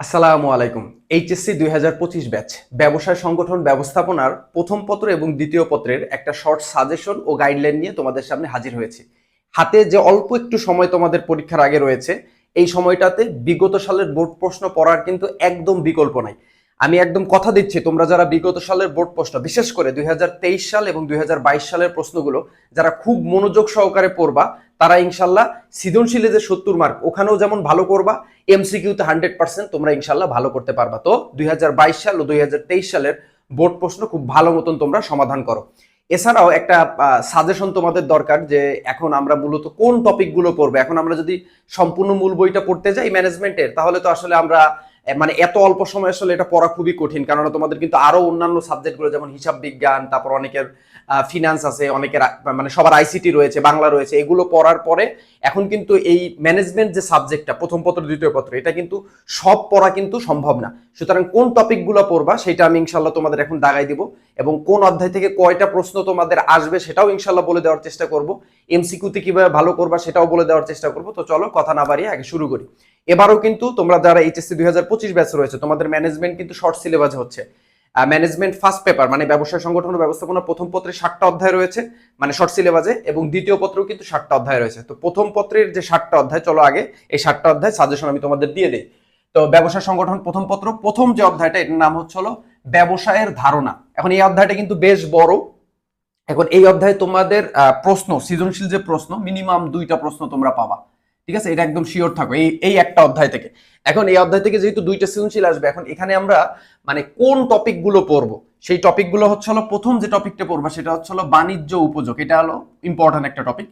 আসসালামু আলাইকুম। এইচএসসি দুই হাজার পঁচিশ ব্যাচ, ব্যবসায় সংগঠন ব্যবস্থাপনার প্রথম পত্র এবং দ্বিতীয় পত্রের একটা শর্ট সাজেশন ও গাইডলাইন নিয়ে তোমাদের সামনে হাজির হয়েছে। হাতে যে অল্প একটু সময় তোমাদের পরীক্ষার আগে রয়েছে, এই সময়টাতে বিগত সালের বোর্ড প্রশ্ন পড়ার কিন্তু একদম বিকল্প নাই। আমি একদম কথা দিচ্ছি, তোমরা যারা বিগত সালের বোর্ড প্রশ্ন, বিশেষ করে দু হাজার তেইশ সাল এবং দু হাজার বাইশ সালের প্রশ্নগুলো যারা খুব মনোযোগ সহকারে পড়বা, তারা ইনশাল্লাহ সৃজনশীলে যে সত্তর মার্ক ওখানেও যেমন ভালো করবা এমসিকিউতে হান্ড্রেড পার্সেন্ট তোমরা ইনশাল্লাহ ভালো করতে পারবা। তো দুই হাজার বাইশ সাল ও দুই হাজার তেইশ সালের বোর্ড প্রশ্ন খুব ভালো মতন তোমরা সমাধান করো। এছাড়াও একটা সাজেশন তোমাদের দরকার যে এখন আমরা মূলত কোন টপিকগুলো পড়ব? এখন আমরা যদি সম্পূর্ণ মূল বইটা পড়তে যাই ম্যানেজমেন্টের তাহলে তো আসলে আমরা মানে এত অল্প সময় আসলে এটা পড়া খুবই কঠিন কারণ তোমাদের কিন্তু আরও অন্যান্য সাবজেক্টগুলো, যেমন হিসাব বিজ্ঞান, তারপর অনেকের ফিনান্স আছে, অনেকের মানে সবার আইসিটি রয়েছে, বাংলা রয়েছে, এগুলো পড়ার পরে এখন কিন্তু এই ম্যানেজমেন্ট যে সাবজেক্টটা প্রথম পত্র, দ্বিতীয় পত্র, এটা কিন্তু সব পড়া কিন্তু সম্ভব না। সুতরাং কোন টপিকগুলো পড়বা, সেটা আমি ইনশাল্লাহ তোমাদের এখন দাগাই দিব এবং কোন অধ্যায় থেকে কয়টা প্রশ্ন তোমাদের আসবে, সেটাও ইনশাল্লাহ বলে দেওয়ার চেষ্টা করব। এমসিকিউতে কীভাবে ভালো করবা, সেটাও বলে দেওয়ার চেষ্টা করব। তো চলো, কথা না বাড়িয়ে আগে শুরু করি। এবারও কিন্তু তোমরা যারা এইচএসসি দুই হাজার পঁচিশ ব্যাচ রয়েছে, তোমাদের ম্যানেজমেন্ট কিন্তু শর্ট সিলেবাস হচ্ছে। ম্যানেজমেন্ট ফার্স্ট পেপার মানে ব্যবসায় সংগঠন ও ব্যবস্থাপনা প্রথম পত্রে ষাটটা অধ্যায় রয়েছে মানে শর্ট সিলেবাসে এবং দ্বিতীয় পত্রেও কিন্তু ষাটটা অধ্যায় রয়েছে। তো প্রথম পত্রের যে ষাটটা অধ্যায়, চলো আগে, এই ষাটটা অধ্যায় সাজেশন আমি তোমাদের দিয়ে দিই। তো ব্যবসা সংগঠন প্রথম পত্র, প্রথম যে অধ্যায়টা, এটার নাম হচ্ছে হলো ব্যবসায়ের ধারণা। এখন এই অধ্যায়টা কিন্তু বেশ বড়। এখন এই অধ্যায়ে তোমাদের প্রশ্ন, সৃজনশীল যে প্রশ্ন মিনিমাম দুইটা প্রশ্ন তোমরা পাবা। ঠিক আছে? এটা একদম শিওর থাকো। এই এই একটা অধ্যায় থেকে। এখন এই অধ্যায় থেকে যেহেতু দুইটা সৃজনশীল আসবে, এখন এখানে আমরা মানে কোন টপিকগুলো পড়ব? সেই টপিকগুলো হচ্ছে হলো প্রথম যে টপিকটা পড়বা, সেটা হচ্ছে হলো বাণিজ্য উপযোগ। এটা হলো ইম্পর্টেন্ট একটা টপিক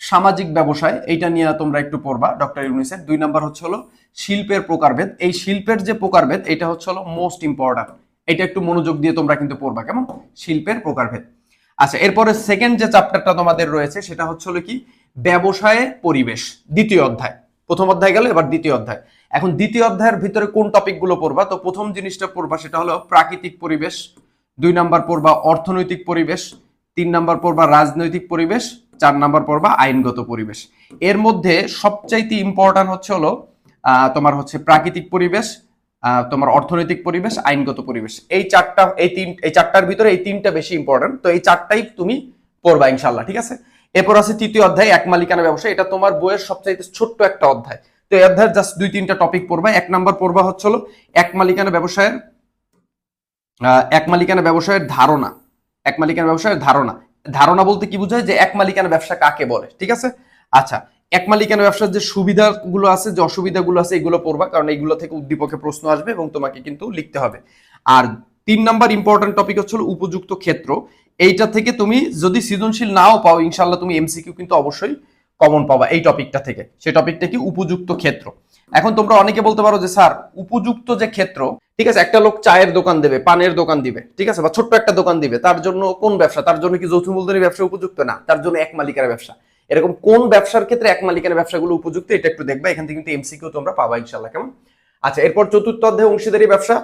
সামাজিক ব্যবসায়, এইটা নিয়ে তোমরা একটু পড়বা, ডক্টর ইউনিসেফ। দুই নাম্বার হচ্ছে হলো শিল্পের প্রকারভেদ। এই শিল্পের যে প্রকারভেদ, এটা হচ্ছে হলো মোস্ট ইম্পর্টেন্ট এটা একটু মনোযোগ দিয়ে তোমরা কিন্তু পড়বা। কেমন? শিল্পের প্রকারভেদ। আচ্ছা এরপরে সেকেন্ড যে চ্যাপ্টারটা তোমাদের রয়েছে, সেটা হচ্ছে হলো কি? ব্যবসায়ের পরিবেশ, দ্বিতীয় অধ্যায়। প্রথম অধ্যায় গেল, এবার দ্বিতীয় অধ্যায়। এখন দ্বিতীয় অধ্যায়ের ভিতরে কোন টপিকগুলো পড়বা? তো প্রথম জিনিসটা পড়বা, সেটা হলো প্রাকৃতিক পরিবেশ, দুই নাম্বার পড়বা অর্থনৈতিক পরিবেশ, তিন নাম্বার পড়বা রাজনৈতিক পরিবেশ, চার নাম্বার পড়বা আইনগত পরিবেশ। এর মধ্যে সবচাইতে ইম্পর্টেন্ট হচ্ছে হলো তোমার হচ্ছে প্রাকৃতিক পরিবেশ তোমার অর্থনৈতিক পরিবেশ, আইনগত পরিবেশ। এই চারটা, এই তিন, এই চারটার ভিতরে এই তিনটা বেশি ইম্পর্টেন্ট তো এই চারটাই তুমি পড়বা ইনশাল্লাহ ঠিক আছে? এরপর আছে তৃতীয় অধ্যায়, এক মালিকানা ব্যবসা। এটা তোমার বইয়ের সবচাইতে ছোট্ট একটা অধ্যায়। তো এই অধ্যায়ের জাস্ট দুই, তিনটা টপিক পড়বা। এক নাম্বার পড়বা হচ্ছে হলো এক মালিকানা ব্যবসায়ের এক মালিকানা ব্যবসায়ের ধারণা। এক মালিকানা ব্যবসায়ের ধারণা। ধারণা বলতে কি বোঝায়? যে এক মালিকানা ব্যবসা কাকে বলে, ঠিক আছে? আচ্ছা এক মালিকানা ব্যবসার যে সুবিধাগুলো আছে, যে অসুবিধাগুলো আছে, এগুলো পড়বা, কারণ এইগুলো থেকে উদ্দীপকে প্রশ্ন আসবে এবং তোমাকে কিন্তু লিখতে হবে। আর তিন নাম্বার ইম্পর্টেন্ট টপিক হচ্ছে উপযুক্ত ক্ষেত্র। এইটা থেকে তুমি যদি সৃজনশীল নাও পাও ইনশাল্লাহ তুমি এমসিকিউ কিন্তু অবশ্যই কমন পাবা এই টপিকটা থেকে। সেই টপিকটা কি? উপযুক্ত ক্ষেত্র। এখন তোমরা অনেকে বলতে পারো যে, স্যার, উপযুক্ত যে ক্ষেত্র, ঠিক আছে, একটা লোক চায়ের দোকান দেবে, পানের দোকান দিবে, ঠিক আছে, বা ছোট্ট একটা দোকান দিবে, তার জন্য কোন ব্যবসা? তার জন্য কি যৌথ মূলধনী ব্যবসা উপযুক্ত না? তার জন্য এক মালিকার ব্যবসা। এরকম কোন ব্যবসার ক্ষেত্রে এক মালিকানা ব্যবসাগুলো উপযুক্ত, এটা একটু দেখবা, এখান থেকে কিন্তু এমসিকিউ তোমরা পাবা ইনশাল্লাহ কেমন? আচ্ছা এরপর চতুর্থ অধ্যায়, অংশীদারি ব্যবসা।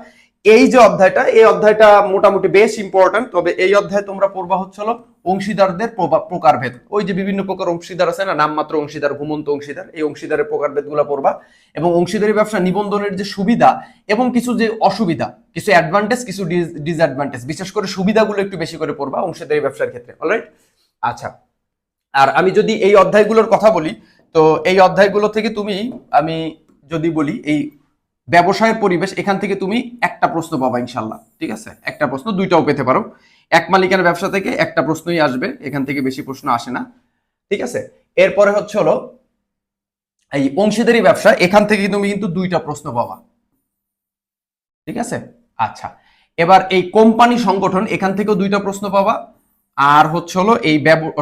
এই যে অধ্যায়টা, এই অধ্যায়টা মোটামুটি বেশ ইম্পর্টেন্ট তবে এই অধ্যায় তোমরা পড়বা হচ্ছে হলো অংশীদারদের প্রকারভেদ। ওই যে বিভিন্ন প্রকার অংশীদার আছে না, নামমাত্র অংশীদার, ঘুমন্ত অংশীদার, এই অংশীদারের প্রকারভেদগুলা পড়বা। এবং অংশীদারি ব্যবসা নিবন্ধনের যে সুবিধা এবং কিছু যে অসুবিধা, কিছু অ্যাডভান্টেজ কিছু ডিসঅ্যাডভান্টেজ বিশেষ করে সুবিধাগুলো একটু বেশি করে পড়বা অংশীদারি ব্যবসার ক্ষেত্রে অলরাইট আচ্ছা আর আমি যদি এই অধ্যায়গুলোর কথা বলি, তো এই অধ্যায়গুলো থেকে তুমি, আমি যদি বলি, এই ব্যবসায়ের পরিবেশ, এখান থেকে তুমি একটা প্রশ্ন পাবা ইনশাল্লাহ ঠিক আছে? একটা প্রশ্ন, দুইটাও পেতে পারো। এক মালিকানা ব্যবসা থেকে একটা প্রশ্নই আসবে, এখান থেকে বেশি প্রশ্ন আসে না, ঠিক আছে? এরপরে হচ্ছে হলো, এই অংশীদারি ব্যবসা, এখান থেকে তুমি কিন্তু দুইটা প্রশ্ন পাবা, ঠিক আছে? আচ্ছা এবার এই কোম্পানি সংগঠন, এখান থেকেও দুইটা প্রশ্ন পাবা আর হচ্ছে হলো এই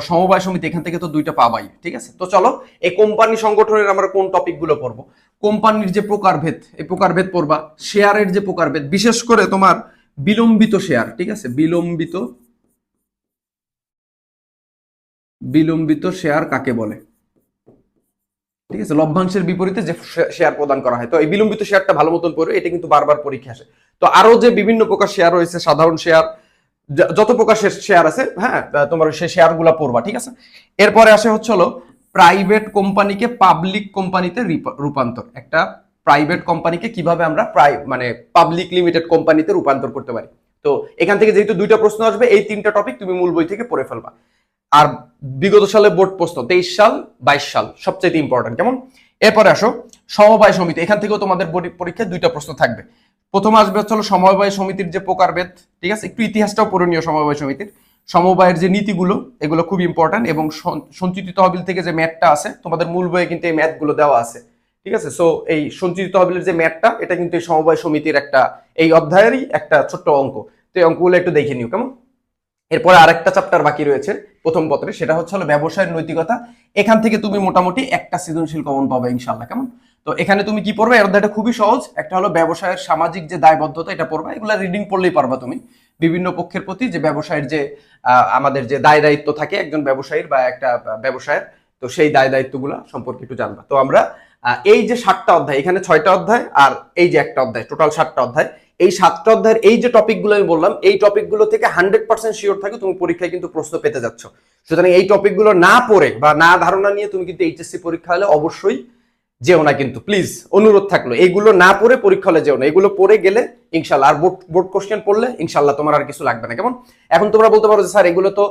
সমবায় সমিতি, এখান থেকে তো দুইটা পাবাই, ঠিক আছে? তো চলো, এই কোম্পানি সংগঠনের আমরা কোন টপিকগুলো পড়ব? কোম্পানির যে প্রকারভেদ, এই প্রকারভেদ পড়বা। শেয়ারের যে প্রকারভেদ, বিশেষ করে তোমার বিলম্বিত শেয়ার, ঠিক আছে? বিলম্বিত বিলম্বিত শেয়ার কাকে বলে? ঠিক আছে? লভ্যাংশের বিপরীতে যে শেয়ার প্রদান করা হয়। তো এই বিলম্বিত শেয়ারটা ভালো মতন পড়বে, এটা কিন্তু বারবার পরীক্ষা আসে। তো আরও যে বিভিন্ন প্রকার শেয়ার রয়েছে, সাধারণ শেয়ার যত প্রকার শেয়ার আছে হ্যাঁ তোমার সেই শেয়ারগুলা পড়বা, ঠিক আছে? এরপরে আসে হচ্ছে হলো প্রাইভেট কোম্পানিকে পাবলিক কোম্পানিতে রূপান্তর। একটা প্রাইভেট কোম্পানিকে কীভাবে আমরা প্রাই মানে পাবলিক লিমিটেড কোম্পানিতে রূপান্তর করতে পারি? তো এখান থেকে যেহেতু দুইটা প্রশ্ন আসবে, এই তিনটা টপিক তুমি মূল বই থেকে পড়ে ফেলবা। আর বিগত সালে বোর্ড প্রশ্ন, তেইশ সাল, বাইশ সাল সবচেয়ে ইম্পর্টেন্ট কেমন? এরপরে আসো, সমবায় সমিতি, এখান থেকেও তোমাদের পরীক্ষায় দুইটা প্রশ্ন থাকবে। প্রথম আসবে হচ্ছে হলো সমবায় সমিতির যে প্রকারভেদ ঠিক আছে? একটু ইতিহাসটাও পূরণীয় সমবায় সমিতির। সমবায়ের যে নীতিগুলো, এগুলো খুব ইম্পর্ট্যান্ট এবং সঞ্চিত তহবিল থেকে যে ম্যাথটা আছে, তোমাদের মূল বইয়ে কিন্তু এই ম্যাথগুলো দেওয়া আছে, ঠিক আছে? সো এই সঞ্চিত তহবিলের যে ম্যাথটা, এটা কিন্তু এই সমবায় সমিতির একটা, এই অধ্যায়েরই একটা ছোট্ট অঙ্ক। তো এই অঙ্কগুলো একটু দেখে নিও, কেমন? এরপরে আরেকটা চ্যাপ্টার বাকি রয়েছে, প্রথম পত্রে, সেটা হচ্ছে হলো ব্যবসায়ের নৈতিকতা। এখান থেকে তুমি মোটামুটি একটা সৃজনশীল কমন পাবে ইনশাল্লাহ কেমন? তো এখানে তুমি কি পড়বে? এর অধ্যায়টা খুবই সহজ। একটা হলো ব্যবসায়ের সামাজিক যে দায়বদ্ধতা, এটা পড়বা। এগুলো রিডিং পড়লেই পারবা তুমি। বিভিন্ন পক্ষের প্রতি যে ব্যবসায়ের যে আমাদের যে দায় দায়িত্ব থাকে একজন ব্যবসায়ীর বা একটা ব্যবসায়ের, তো সেই দায় দায়িত্বগুলো সম্পর্কে একটু জানবা। তো আমরা এই যে সাতটা অধ্যায়, এখানে ছয়টা অধ্যায় আর এই যে একটা অধ্যায় টোটাল সাতটা অধ্যায়। এই সাতটা অধ্যায়ের এই যে টপিকগুলো আমি বললাম, এই টপিকগুলো থেকে হান্ড্রেড পার্সেন্ট শিওর থাকে, তুমি পরীক্ষায় কিন্তু প্রশ্ন পেতে যাচ্ছ। সুতরাং এই টপিকগুলো না পড়ে বা না ধারণা নিয়ে তুমি কিন্তু এইচএসসি পরীক্ষা হলে অবশ্যই যেও না কিন্তু প্লিজ অনুরোধ থাকল। এইগুলো না পড়ে পরীক্ষা হলে যেও না, এগুলো পড়ে গেলে ইনশাল্লাহ আর বোর্ড বোর্ড কোশ্চেন পড়লে ইনশাল্লাহ তোমার আর কিছু লাগবে না। কেমন? এখন তোমরা বলতে পারো যে, স্যার, এগুলো তো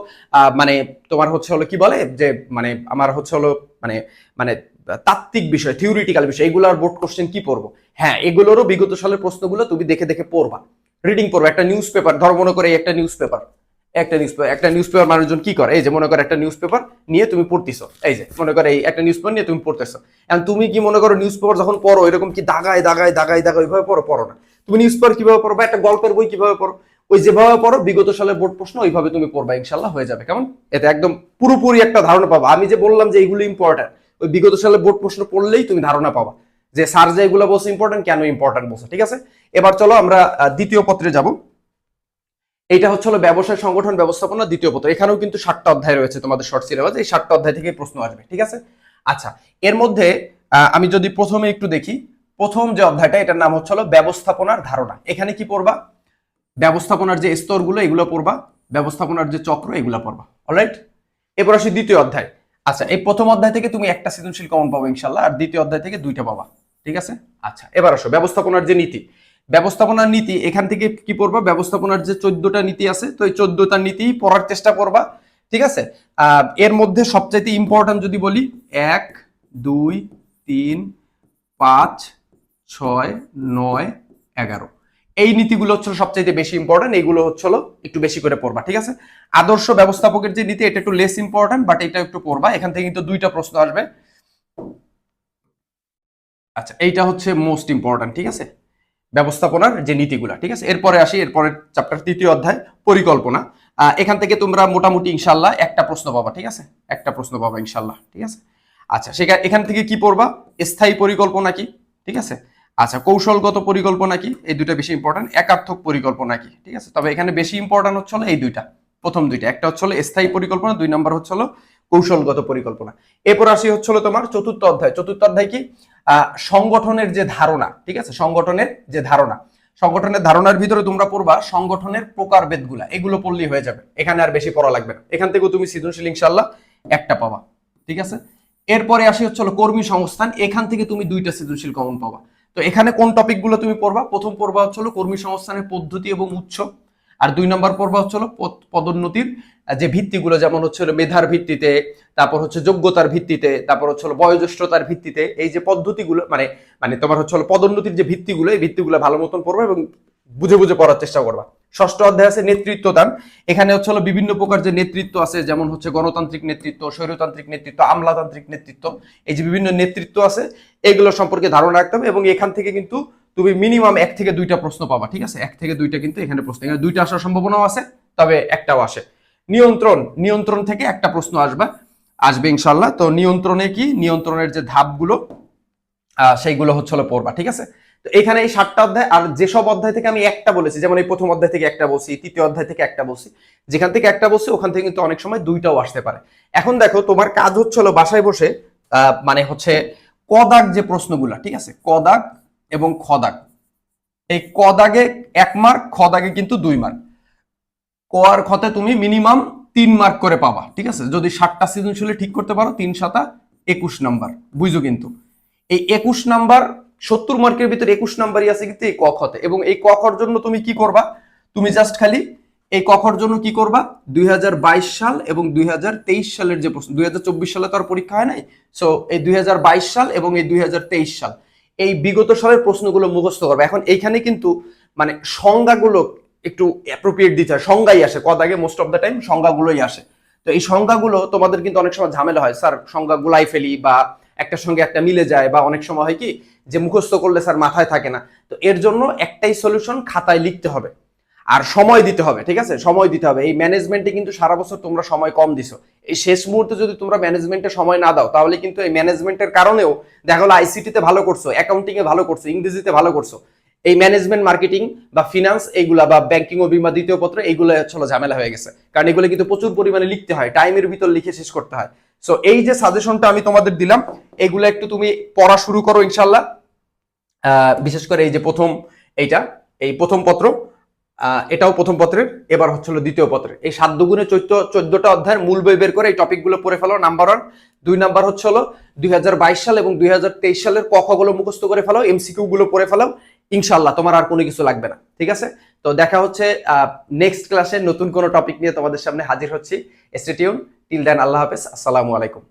মানে তোমার হচ্ছে হলো কি বলে? যে মানে আমার হচ্ছে হলো মানে মানে তাত্ত্বিক বিষয় থিওরিটিক্যাল বিষয় এগুলো আর বোর্ড কোশ্চেন কি পড়ব? হ্যাঁ এগুলোরও বিগত সালের প্রশ্নগুলো তুমি দেখে দেখে পড়বা। রিডিং পড়বা, একটা নিউজ পেপার ধর মনে করে একটা নিউজ পেপার একটা নিউজ পেপার একটা নিউজ পেপার মানুষজন কি করে? এই যে মনে করো একটা নিউজ পেপার নিয়ে তুমি পড়তেছো, এই যে মনে করো এই একটা নিউজ পেপার নিয়ে তুমি পড়তেছো। এখন তুমি কি মনে করো নিউজ পেপার যখন পড়ো, এরকম কি দাগায় দাগায় দাগায় দাগায় ওইভাবে পড়ো? পড়ো না। তুমি নিউজ পেপার কীভাবে পড়ো বা একটা গল্পের বই কীভাবে পড়ো? ওই যেভাবে পড়ো, বিগত সালের বোর্ড প্রশ্ন ওইভাবে তুমি পড়বা ইনশাল্লাহ হয়ে যাবে। কেমন? এতে একদম পুরোপুরি একটা ধারণা পাবো। আমি যে বললাম যে এইগুলো ইম্পর্টেন্ট ওই বিগত সালে বোর্ড প্রশ্ন পড়লেই তুমি ধারণা পাবা যে স্যার যে এগুলো বলছে ইম্পর্টেন্ট কেন ইম্পর্টেন্ট বলছে, ঠিক আছে? এবার চলো আমরা দ্বিতীয় পত্রে যাব। এটা হচ্ছে হলো ব্যবসায় সংগঠন ব্যবস্থাপনা দ্বিতীয় পত্র। এখানেও কিন্তু সাতটা অধ্যায় রয়েছে তোমাদের শর্ট সিলেবাস এই সাতটা অধ্যায় থেকে প্রশ্ন আসবে, ঠিক আছে? আচ্ছা এর মধ্যে আমি যদি প্রথমে একটু দেখি, প্রথম যে অধ্যায়টা, এটার নাম হচ্ছে হলো ব্যবস্থাপনার ধারণা। এখানে কি পড়বা? ব্যবস্থাপনার যে স্তরগুলো, এগুলো পড়বা। ব্যবস্থাপনার যে চক্র, এগুলো পড়বা। অলরাইট এরপর আসি দ্বিতীয় অধ্যায়। আচ্ছা এই প্রথম অধ্যায় থেকে তুমি একটা সৃজনশীল কমন পাবো ইনশাল্লাহ আর দ্বিতীয় অধ্যায় থেকে দুইটা পাবা, ঠিক আছে? আচ্ছা এবার আসো, ব্যবস্থাপনার যে নীতি। ব্যবস্থাপনার নীতি, এখান থেকে কি পড়বা? ব্যবস্থাপনার যে চোদ্দটা নীতি আছে, তো এই চোদ্দটা নীতি পড়ার চেষ্টা করবা, ঠিক আছে? এর মধ্যে সবচাইতে ইম্পর্টেন্ট যদি বলি, এক, দুই, তিন, পাঁচ, ছয়, নয়, এগারো। এই নীতিগুলো হচ্ছে সবচাইতে বেশি ইম্পর্টেন্ট এইগুলো হচ্ছে একটু বেশি করে পড়বা, ঠিক আছে? আদর্শ ব্যবস্থাপকের যে নীতি, এটা একটু লেস ইম্পর্টেন্ট বাট এটা একটু পড়বা, এখান থেকে কিন্তু দুইটা প্রশ্ন আসবে। আচ্ছা এইটা হচ্ছে মোস্ট ইম্পর্টেন্ট ঠিক আছে? ব্যবস্থাপনার যে নীতিগুলা, ঠিক আছে? এরপরে আসি এরপরে চ্যাপ্টার তৃতীয় অধ্যায়, পরিকল্পনা। এখান থেকে তোমরা মোটামুটি ইনশাল্লাহ একটা প্রশ্ন পাবা, ঠিক আছে? একটা প্রশ্ন পাবা ইনশাল্লাহ ঠিক আছে? আচ্ছা সেখানে এখান থেকে কি পড়বা? স্থায়ী পরিকল্পনা কি, ঠিক আছে? আচ্ছা কৌশলগত পরিকল্পনা কি? এই দুইটা বেশি ইম্পর্টেন্ট একার্থক পরিকল্পনা কি? ঠিক আছে? তবে এখানে বেশি ইম্পর্টেন্ট হচ্ছে এই দুইটা। প্রথম দুইটা। একটা হচ্ছে স্থায়ী পরিকল্পনা, দুই নম্বর হচ্ছে কৌশলগত পরিকল্পনা। এরপর আসি হচ্ছে তোমার চতুর্থ অধ্যায়। চতুর্থ অধ্যায় কি? সংগঠনের যে ধারণা, ঠিক আছে? সংগঠনের যে ধারণা। সংগঠনের ধারণার ভিতরে তোমরা পড়বা সংগঠনের প্রকারভেদগুলা। এগুলো পড়লেই হয়ে যাবে। এখানে আর বেশি পড়া লাগবে না। এখান থেকেও তুমি সৃজনশীল ইনশাল্লাহ একটা পাবা। ঠিক আছে? এরপরে আসি হচ্ছে কর্মী সংস্থান। এখান থেকে তুমি দুইটা সৃজনশীল কমন পাবা। তো এখানে কোন টপিকগুলো তুমি পড়বা? প্রথম পড়বা হচ্ছে হলো কর্মী সংস্থানের পদ্ধতি এবং উৎস। আর দুই নম্বর পড়বা হচ্ছে হলো পদোন্নতির যে ভিত্তিগুলো যেমন হচ্ছে মেধার ভিত্তিতে, তারপর হচ্ছে যোগ্যতার ভিত্তিতে, তারপর হচ্ছে হলো বয়োজ্যেষ্ঠতার ভিত্তিতে, এই যে পদ্ধতিগুলো মানে মানে তোমার হচ্ছে হলো পদোন্নতির যে ভিত্তিগুলো, এই ভিত্তিগুলো ভালো মতন পড়বা এবং বুঝে বুঝে পড়ার চেষ্টা করবা। ষষ্ঠ অধ্যায় আছে নেতৃত্ব দান এখানে হচ্ছে হলো বিভিন্ন প্রকার যে নেতৃত্ব আছে, যেমন হচ্ছে গণতান্ত্রিক নেতৃত্ব, স্বৈরতান্ত্রিক নেতৃত্ব, আমলাতান্ত্রিক নেতৃত্ব, এই যে বিভিন্ন নেতৃত্ব আছে, এগুলো সম্পর্কে ধারণা রাখতে হবে এবং এখান থেকে কিন্তু তুমি মিনিমাম এক থেকে দুইটা প্রশ্ন পাবা, ঠিক আছে? এক থেকে দুইটা কিন্তু এখানে প্রশ্ন। এখানে দুইটা আসার সম্ভাবনাও আছে, তবে একটাও আসে। নিয়ন্ত্রণ নিয়ন্ত্রণ থেকে একটা প্রশ্ন আসবা, আসবে ইনশাল্লাহ তো নিয়ন্ত্রণে কি? নিয়ন্ত্রণের যে ধাপগুলো সেইগুলো হচ্ছে হলো পড়বা, ঠিক আছে? তো এখানে এই সাতটা অধ্যায়, আর যেসব অধ্যায় থেকে আমি একটা বলেছি, যেমন এই প্রথম অধ্যায় থেকে একটা বলছি, তৃতীয় অধ্যায় থেকে একটা বলছি, যেখান থেকে একটা বলছি, ওখান থেকে কিন্তু অনেক সময় দুইটাও আসতে পারে। এখন দেখো, তোমার কাজ হচ্ছে হলো বাসায় বসে মানে হচ্ছে কদাক যে প্রশ্নগুলা, ঠিক আছে? কদাগ এবং খদাগ। এই কদাগে এক মার্ক খদাগে কিন্তু দুই মার্ক ক আর খতে তুমি মিনিমাম তিন মার্ক করে পাবা, ঠিক আছে? যদি ষাটটা সৃজনশীলে ঠিক করতে পারো, তিন সাতা একুশ নাম্বার বুঝো কিন্তু? এই একুশ নাম্বার সত্তর মার্কের ভিতরে একুশ নাম্বারই আছে কিন্তু এই ক খতে এবং এই ক খর জন্য তুমি কি করবা? তুমি জাস্ট খালি এই কখর জন্য কি করবা? দুই হাজার বাইশ সাল এবং দুই হাজার তেইশ সালের যে প্রশ্ন, দুই হাজার চব্বিশ সালে তো আর পরীক্ষা হয় নাই? সো এই দুই হাজার বাইশ সাল এবং এই দুই হাজার তেইশ সাল। এই বিগত সালের প্রশ্নগুলো মুখস্থ করবে। এখন এইখানে কিন্তু মানে সংজ্ঞাগুলো একটু অ্যাপ্রোপ্রিয়েট দিতে হয়। সংজ্ঞাই আসে। কদ আগে মোস্ট অফ দ্য টাইম সংজ্ঞাগুলোই আসে। তো এই সংজ্ঞাগুলো তোমাদের কিন্তু অনেক সময় ঝামেলা হয়। স্যার সংজ্ঞা গুলাই ফেলি বা একটার সঙ্গে একটা মিলে যায় বা অনেক সময় হয় কি যে মুখস্থ করলে স্যার মাথায় থাকে না। তো এর জন্য একটাই সলিউশন খাতায় লিখতে হবে। আর সময় দিতে হবে, ঠিক আছে? সময় দিতে হবে। এই ম্যানেজমেন্টে কিন্তু সারা বছর তোমরা সময় কম দিছো। এই শেষ মুহূর্তে যদি তোমরা ম্যানেজমেন্টে সময় না দাও, তাহলে কিন্তু এই ম্যানেজমেন্টের কারণেও দেখা গেলো আইসিটিতে ভালো করছ অ্যাকাউন্টিংয়ে ভালো করছ, ইংরেজিতে ভালো করছ। এই ম্যানেজমেন্ট মার্কেটিং বা ফিনান্স এইগুলা বা ব্যাংকিং ও বিমা, দ্বিতীয় পত্র এইগুলো হচ্ছে ঝামেলা হয়ে গেছে। কারণ এগুলো কিন্তু প্রচুর পরিমাণে লিখতে হয় টাইমের ভিতর লিখে শেষ করতে হয়। সো এই যে সাজেশনটা আমি তোমাদের দিলাম, এগুলো একটু তুমি পড়া শুরু করো ইনশাল্লাহ বিশেষ করে এই যে প্রথম এইটা, এই প্রথম পত্র এটাও প্রথম পত্রের, এবার হচ্ছিল দ্বিতীয় পত্রের। এই সাত দুগুণে চোদ্দটা অধ্যায়ের মূল বই বের করে এই টপিকগুলো পড়ে ফেলো, নাম্বার ওয়ান। দুই নাম্বার হচ্ছে হলো দুই হাজার বাইশ সাল এবং দুই হাজার তেইশ সালের কখগুলো মুখস্থ করে ফেলো এমসিকিউ গুলো পড়ে ফেলো ইনশাল্লাহ তোমার আর কোনো কিছু লাগবে না, ঠিক আছে? তো দেখা হচ্ছে নেক্সট ক্লাসে নতুন কোনো টপিক নিয়ে তোমাদের সামনে হাজির হচ্ছি। স্টেটিউন টিল দেন আল্লাহ হাফেজ আসসালামু আলাইকুম